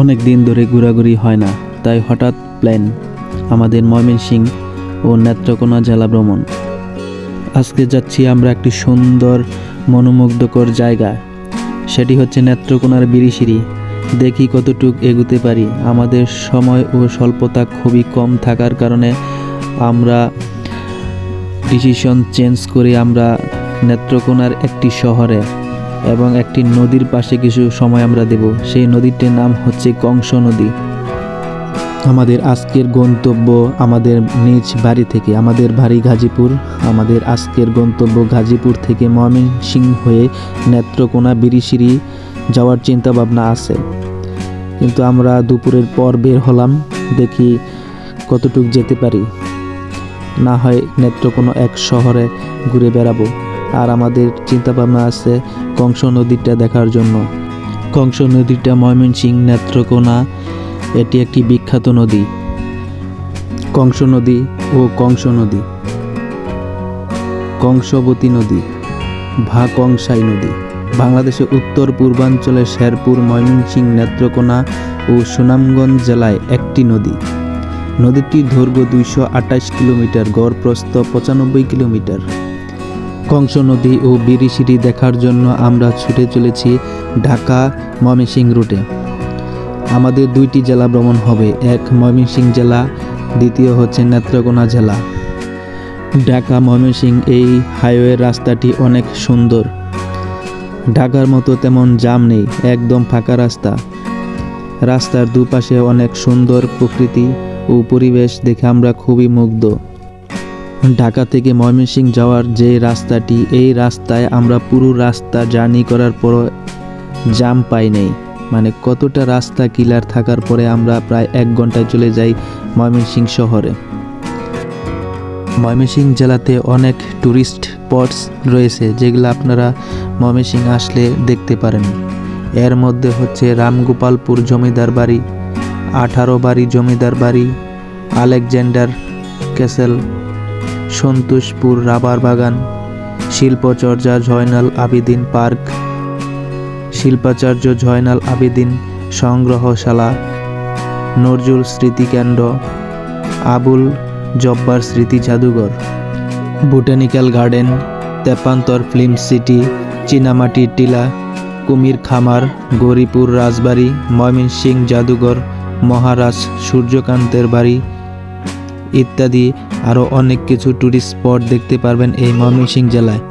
অনেক দিন ধরে ঘোরাঘুরি হয় না, তাই হঠাৎ প্ল্যান। আমাদের ময়মনসিং ও নেত্রকোনা জেলা ভ্রমণ। আজকে যাচ্ছি আমরা একটি সুন্দর, মনোমুগ্ধকর জায়গা। সেটি হচ্ছে নেত্রকোনার বিরিশিরি দেখি কতটুক এগুতে পারি। আমাদের সময় ও স্বল্পতা খুবই কম থাকার কারণে আমরা ডিসিশন চেঞ্জ করে আমরা নেত্রকোনার একটি শহরে এবং একটি নদীর পাশে কিছু সময় আমরা দেব। সেই নদীটির নাম হচ্ছে কংস নদী। আমাদের আজকের গন্তব্য আমাদের নিজ বাড়ি থেকে, আমাদের বাড়ি গাজীপুর। আমাদের আজকের গন্তব্য গাজীপুর থেকে ময়মনসিংহ হয়ে নেত্রকোনা বিরিশিরি যাওয়ার চিন্তা ভাবনা আছে। কিন্তু আমরা দুপুরের পর বের হলাম, দেখি কতটুক যেতে পারি। না হয় নেত্রকোনা এক শহরে ঘুরে বেড়াবো। আর আমাদের চিন্তা ভাবনা আছে কংস নদীটা দেখার জন্য। কংস নদীটা ময়মনসিংহ নেত্রকোনা, এটি একটি বিখ্যাত নদী। কংস নদী ও কংস নদী। কংসবতী নদী, ভা কংসাই নদী। বাংলাদেশের উত্তর পূর্বাঞ্চলের শেরপুর ময়মনসিংহ নেত্রকোনা ও সুনামগঞ্জ জেলায় একটি নদী। নদীটির দৈর্ঘ্য দুইশো আঠাশ কিলোমিটার, গড় প্রস্থ পঁচানব্বই কিলোমিটার। কংস নদী ও বিরিশিরি দেখার জন্য আমরা ছুটে চলেছি ঢাকা ময়মনসিংহ রুটে। আমাদের দুইটি জেলা ভ্রমণ হবে, এক ময়মনসিং জেলা, দ্বিতীয় হচ্ছে নেত্রকোনা জেলা। ঢাকা ময়মনসিংহ এই হাইওয়ে রাস্তাটি অনেক সুন্দর। ঢাকার মতো তেমন জাম নেই, একদম ফাঁকা রাস্তা। রাস্তার দুপাশে অনেক সুন্দর প্রকৃতি ও পরিবেশ দেখে আমরা খুবই মুগ্ধ। ঢাকা থেকে ময়মনসিংহ যাওয়ার যে রাস্তাটি, এই রাস্তায় আমরা পুরো রাস্তা জার্নি করার পর জাম পাই নেই। মানে কতটা রাস্তা কিলার থাকার পরে আমরা প্রায় এক ঘন্টায় চলে যাই ময়মনসিংহ শহরে। ময়মনসিংহ জেলাতে অনেক ট্যুরিস্ট স্পটস রয়েছে, যেগুলো আপনারা ময়মনসিংহ আসলে দেখতে পারেন। এর মধ্যে হচ্ছে রামগোপালপুর জমিদার বাড়ি, আঠারো বাড়ি জমিদার বাড়ি, আলেকজান্ডার ক্যাসেল সন্তোষপুর রাবার বাগান, শিল্পচর্যা জয়নাল আবিদিন পার্ক, শিল্পাচার্য জয়নাল আবেদিন সংগ্রহশালা, নজরুল স্মৃতিকেন্দ্র আবুল জব্বার স্মৃতি জাদুঘর, botanical garden, Tepantar film city চীনামাটির টিলা, কুমির খামার, গৌরীপুর রাজবাড়ি, ময়মনসিংহ জাদুঘর, মহারাজ সূর্যকান্তের বাড়ি ইত্যাদি আরও অনেক কিছু ট্যুরিস্ট স্পট দেখতে পারবেন এই ময়মনসিংহ জেলায়।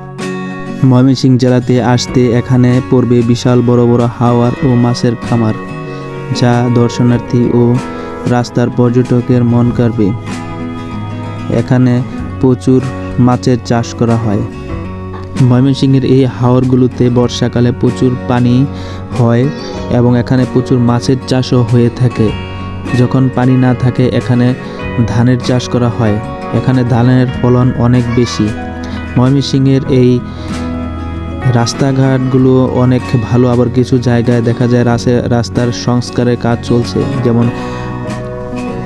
ময়মনসিং জেলাতে আসতে এখানে পড়বে বিশাল বড় বড় হাওয়ার ও মাছের খামার, যা দর্শনার্থী ও রাস্তার পর্যটকের মন কাড়বে। এখানে প্রচুর মাছের চাষ করা হয়। ময়মনসিংহের এই হাওরগুলোতে বর্ষাকালে প্রচুর পানি হয় এবং এখানে প্রচুর মাছের চাষও হয়ে থাকে। যখন পানি না থাকে, এখানে ধানের চাষ করা হয়। এখানে ধানের ফলন অনেক বেশি। ময়মনসিংহের এই রাস্তাঘাটগুলো অনেক ভালো, আবার কিছু জায়গায় দেখা যায় রাসে- রাস্তার সংস্কারের কাজ চলছে। যেমন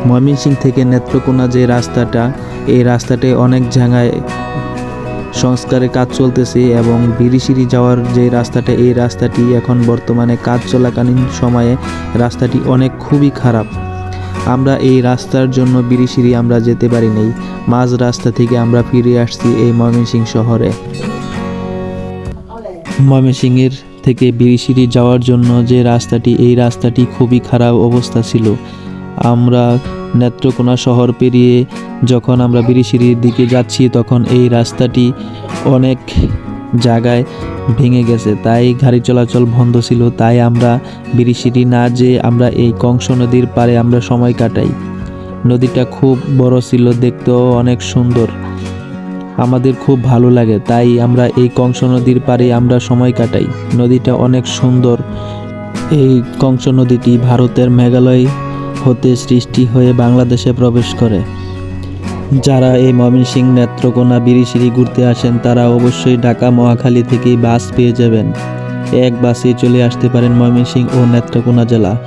ময়মনসিংহ থেকে নেত্রকোনা যে রাস্তাটা, এই রাস্তাটি অনেক জায়গায় সংস্কারের কাজ চলতেছে এবং বিরিশিরি যাওয়ার যে রাস্তাটা, এই রাস্তাটি এখন বর্তমানে কাজ চলাকালীন সময়ে রাস্তাটি অনেক খুবই খারাপ। আমরা এই রাস্তার জন্য বিরিশিরি আমরা যেতে পারি নাই মাঝ রাস্তা থেকে আমরা ফিরে আসছি এই ময়মনসিংহ শহরে। ময়মনসিংহের থেকে বিরিশিরি যাওয়ার জন্য যে রাস্তাটি, এই রাস্তাটি খুবই খারাপ অবস্থা ছিল। আমরা নেত্রকোনা শহর পেরিয়ে যখন আমরা বিরিশিরির দিকে যাচ্ছি, তখন এই রাস্তাটি অনেক জায়গায় ভেঙে গেছে। তাই গাড়ি চলাচল বন্ধ ছিল, তাই আমরা বিরিশিরি না যে আমরা এই কংস নদীর পারে আমরা সময় কাটাই। নদীটা খুব বড় ছিল, দেখতেও অনেক সুন্দর। আমাদের খুব ভালো লাগে, তাই আমরা এই কংস নদীর পারে আমরা সময় কাটাই। নদীটা অনেক সুন্দর। এই কংস নদীটি ভারতের মেঘালয় হতে সৃষ্টি হয়ে বাংলাদেশে প্রবেশ করে। যারা এই ময়মনসিংহ নেত্রকোনা বিরিশিরি ঘুরতে আসেন, তারা অবশ্যই ঢাকা মহাখালী থেকে বাস পেয়ে যাবেন। এক বাসে চলে আসতে পারেন ময়মনসিংহ ও নেত্রকোনা জেলা।